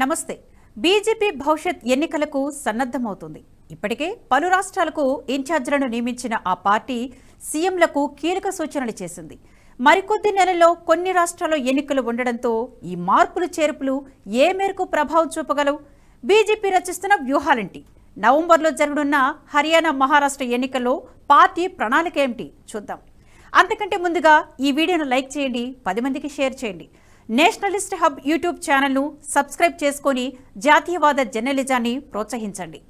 నమస్తే. బీజేపీ భవిష్యత్ ఎన్నికలకు సన్నద్ధమవుతుంది. ఇప్పటికే పలు రాష్ట్రాలకు ఇన్ఛార్జీలను నియమించిన ఆ పార్టీ సీఎంలకు కీలక సూచనలు చేసింది. మరికొద్ది నెలల్లో కొన్ని రాష్ట్రాల్లో ఎన్నికలు ఉండడంతో ఈ మార్పులు చేర్పులు ఏ మేరకు ప్రభావం చూపగలవు? బీజేపీ రచిస్తున్న వ్యూహాలేంటి? నవంబర్లో జరగనున్న హర్యానా మహారాష్ట్ర ఎన్నికల్లో పార్టీ ప్రణాళిక ఏమిటి? చూద్దాం. అంతకంటే ముందుగా ఈ వీడియోను లైక్ చేయండి పది మందికి షేర్ చేయండి. నేషనలిస్ట్ హబ్ యూట్యూబ్ ఛానల్ను సబ్స్క్రైబ్ చేసుకొని జాతీయవాద జర్నలిజాన్ని ప్రోత్సహించండి.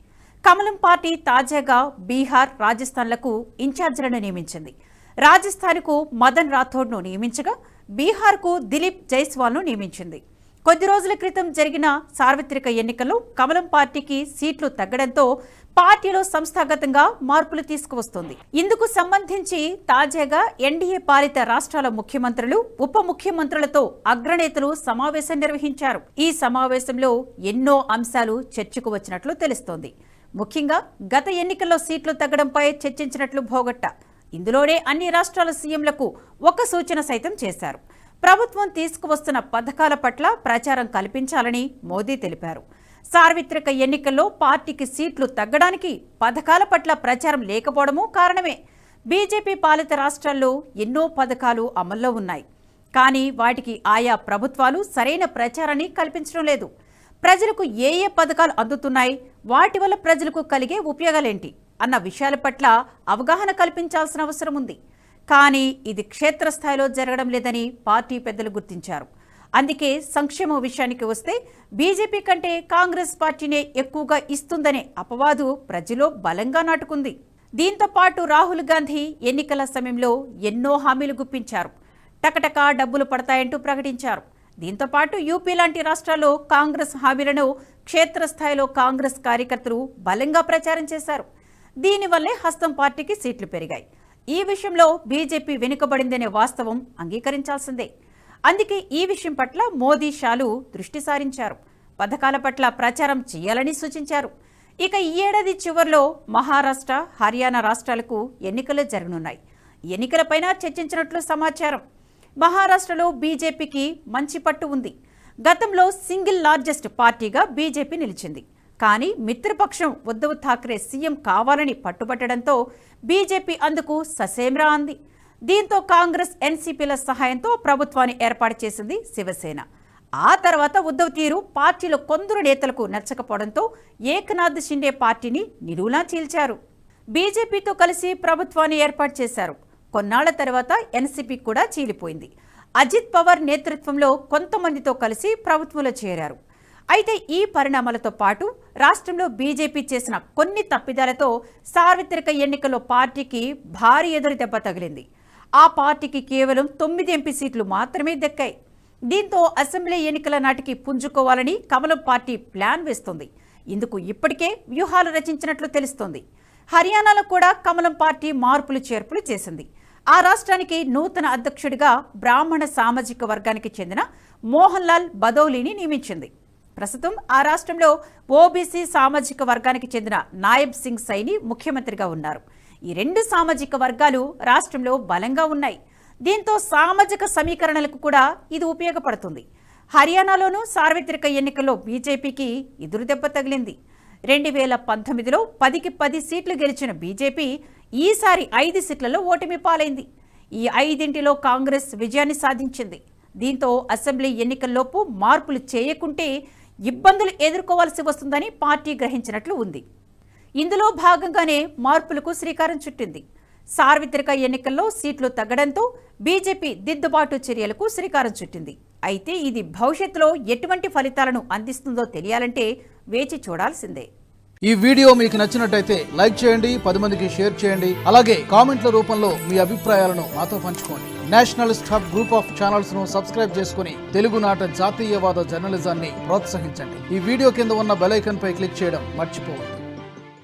కమలం పార్టీ తాజాగా బీహార్ రాజస్థాన్లకు ఇన్ఛార్జీలను నియమించింది. రాజస్థాన్కు మదన్ రాథోడ్ను నియమించగా బీహార్కు దిలీప్ జైస్వాల్ను నియమించింది. కొద్ది రోజుల క్రితం జరిగిన సార్వత్రిక ఎన్నికల్లో కమలం పార్టీకి సీట్లు తగ్గడంతో పార్టీలో సంస్థాగతంగా మార్పులు తీసుకువస్తోంది. ఇందుకు సంబంధించి తాజాగా ఎన్డీఏ పాలిత రాష్ట్రాల ముఖ్యమంత్రులు ఉప ముఖ్యమంత్రులతో అగ్రనేతలు సమావేశం నిర్వహించారు. ఈ సమావేశంలో ఎన్నో అంశాలు చర్చకు వచ్చినట్లు తెలుస్తోంది. ముఖ్యంగా గత ఎన్నికల్లో సీట్లు తగ్గడంపై చర్చించినట్లు భోగట్ట ఇందులోనే అన్ని రాష్ట్రాల సీఎంలకు ఒక సూచన సైతం చేశారు. ప్రభుత్వం తీసుకువస్తున్న పథకాల పట్ల ప్రచారం కల్పించాలని మోదీ తెలిపారు. సార్వత్రిక ఎన్నికల్లో పార్టీకి సీట్లు తగ్గడానికి పథకాల పట్ల ప్రచారం లేకపోవడము కారణమే. బీజేపీ పాలిత రాష్ట్రాల్లో ఎన్నో పథకాలు అమల్లో ఉన్నాయి. కానీ వాటికి ఆయా ప్రభుత్వాలు సరైన ప్రచారాన్ని కల్పించడం లేదు. ప్రజలకు ఏ ఏ పథకాలు అందుతున్నాయి వాటి వల్ల ప్రజలకు కలిగే ఉపయోగాలేంటి అన్న విషయాల పట్ల అవగాహన కల్పించాల్సిన అవసరం ఉంది. కానీ ఇది క్షేత్రస్థాయిలో జరగడం లేదని పార్టీ పెద్దలు గుర్తించారు. అందుకే సంక్షేమ విషయానికి వస్తే బీజేపీ కంటే కాంగ్రెస్ పార్టీనే ఎక్కువగా ఇస్తుందనే అపవాదు ప్రజలో బలంగా నాటుకుంది. దీంతో పాటు రాహుల్ గాంధీ ఎన్నికల సమయంలో ఎన్నో హామీలు గుప్పించారు. టకటకా డబ్బులు పడతాయంటూ ప్రకటించారు. దీంతో పాటు యూపీ లాంటి రాష్ట్రాల్లో కాంగ్రెస్ హామీలను క్షేత్రస్థాయిలో కాంగ్రెస్ కార్యకర్తలు బలంగా ప్రచారం చేశారు. దీనివల్లే హస్తం పార్టీకి సీట్లు పెరిగాయి. ఈ విషయంలో బీజేపీ వెనుకబడిందనే వాస్తవం అంగీకరించాల్సిందే. అందుకే ఈ విషయం పట్ల మోదీ షాలు దృష్టి సారించారు. పథకాల పట్ల ప్రచారం చేయాలని సూచించారు. ఇక ఈ ఏడాది చివరిలో మహారాష్ట్ర హర్యానా రాష్ట్రాలకు ఎన్నికలు జరగనున్నాయి. ఎన్నికలపైన చర్చించినట్లు సమాచారం. మహారాష్ట్రలో బీజేపీకి మంచి పట్టు ఉంది. గతంలో సింగిల్ లార్జెస్ట్ పార్టీగా బీజేపీ నిలిచింది. కానీ మిత్రపక్షం ఉద్ధవ్ థాక్రే సీఎం కావాలని పట్టుబట్టడంతో బీజేపీ అందుకు ససేమ్రా అంది. దీంతో కాంగ్రెస్ ఎన్సీపీల సహాయంతో ప్రభుత్వాన్ని ఏర్పాటు చేసింది శివసేన. ఆ తర్వాత ఉద్ధవ్ తీరు పార్టీలో కొందరు నేతలకు నచ్చకపోవడంతో ఏకనాథ్ షిండే పార్టీని నిలువులా చీల్చారు. బీజేపీతో కలిసి ప్రభుత్వాన్ని ఏర్పాటు చేశారు. కొన్నాళ్ళ తర్వాత ఎన్సీపీ కూడా చీలిపోయింది. అజిత్ పవార్ నేతృత్వంలో కొంతమందితో కలిసి ప్రభుత్వంలో చేరారు. అయితే ఈ పరిణామాలతో పాటు రాష్ట్రంలో బీజేపీ చేసిన కొన్ని తప్పిదాలతో సార్వత్రిక ఎన్నికల్లో పార్టీకి భారీ ఎదురు దెబ్బ తగిలింది. ఆ పార్టీకి కేవలం తొమ్మిది ఎంపీ సీట్లు మాత్రమే దక్కాయి. దీంతో అసెంబ్లీ ఎన్నికల నాటికి పుంజుకోవాలని కమలం పార్టీ ప్లాన్ వేస్తోంది. ఇందుకు ఇప్పటికే వ్యూహాలు రచించినట్లు తెలుస్తోంది. హర్యానాలో కూడా కమలం పార్టీ మార్పులు చేర్పులు చేసింది. ఆ రాష్ట్రానికి నూతన అధ్యక్షుడిగా బ్రాహ్మణ సామాజిక వర్గానికి చెందిన మోహన్ లాల్ బదౌలీని నియమించింది. ప్రస్తుతం ఆ రాష్ట్రంలో ఓబీసీ సామాజిక వర్గానికి చెందిన నాయబ్ సింగ్ సైని ముఖ్యమంత్రిగా ఉన్నారు. ఈ రెండు సామాజిక వర్గాలు రాష్ట్రంలో బలంగా ఉన్నాయి. దీంతో సామాజిక సమీకరణలకు కూడా ఇది ఉపయోగపడుతుంది. హర్యానాలోనూ సార్వత్రిక ఎన్నికల్లో బీజేపీకి ఎదురుదెబ్బ తగిలింది. రెండు వేల పంతొమ్మిదిలో పదికి పది సీట్లు గెలిచిన బీజేపీ ఈసారి ఐదు సీట్లలో ఓటమి పాలైంది. ఈ ఐదింటిలో కాంగ్రెస్ విజయాన్ని సాధించింది. దీంతో అసెంబ్లీ ఎన్నికల్లోపు మార్పులు చేయకుంటే ఇబ్బందులు ఎదుర్కోవాల్సి వస్తుందని పార్టీ గ్రహించినట్లు ఉంది. ఇందులో భాగంగానే మార్పులకు శ్రీకారం చుట్టింది. సార్వత్రిక ఎన్నికల్లో సీట్లు తగ్గడంతో బీజేపీ దిద్దుబాటు చర్యలకు శ్రీకారం చుట్టింది. అయితే ఇది భవిష్యత్తులో ఎటువంటి ఫలితాలను అందిస్తుందో తెలియాలంటే వేచి చూడాల్సిందే. ఈ వీడియో మీకు నచ్చినట్టయితే లైక్ చేయండి పది మందికి షేర్ చేయండి అలాగే కామెంట్ల రూపంలో మీ అభిప్రాయాలను మాతో పంచుకోండి. నేషనలిస్ట్ హబ్ గ్రూప్ ఆఫ్ ఛానల్స్ను సబ్స్క్రైబ్ చేసుకుని తెలుగునాట జాతీయవాద జర్నలిజాన్ని ప్రోత్సహించండి. ఈ వీడియో కింద ఉన్న బెల్ పై క్లిక్ చేయడం మర్చిపోవద్దు.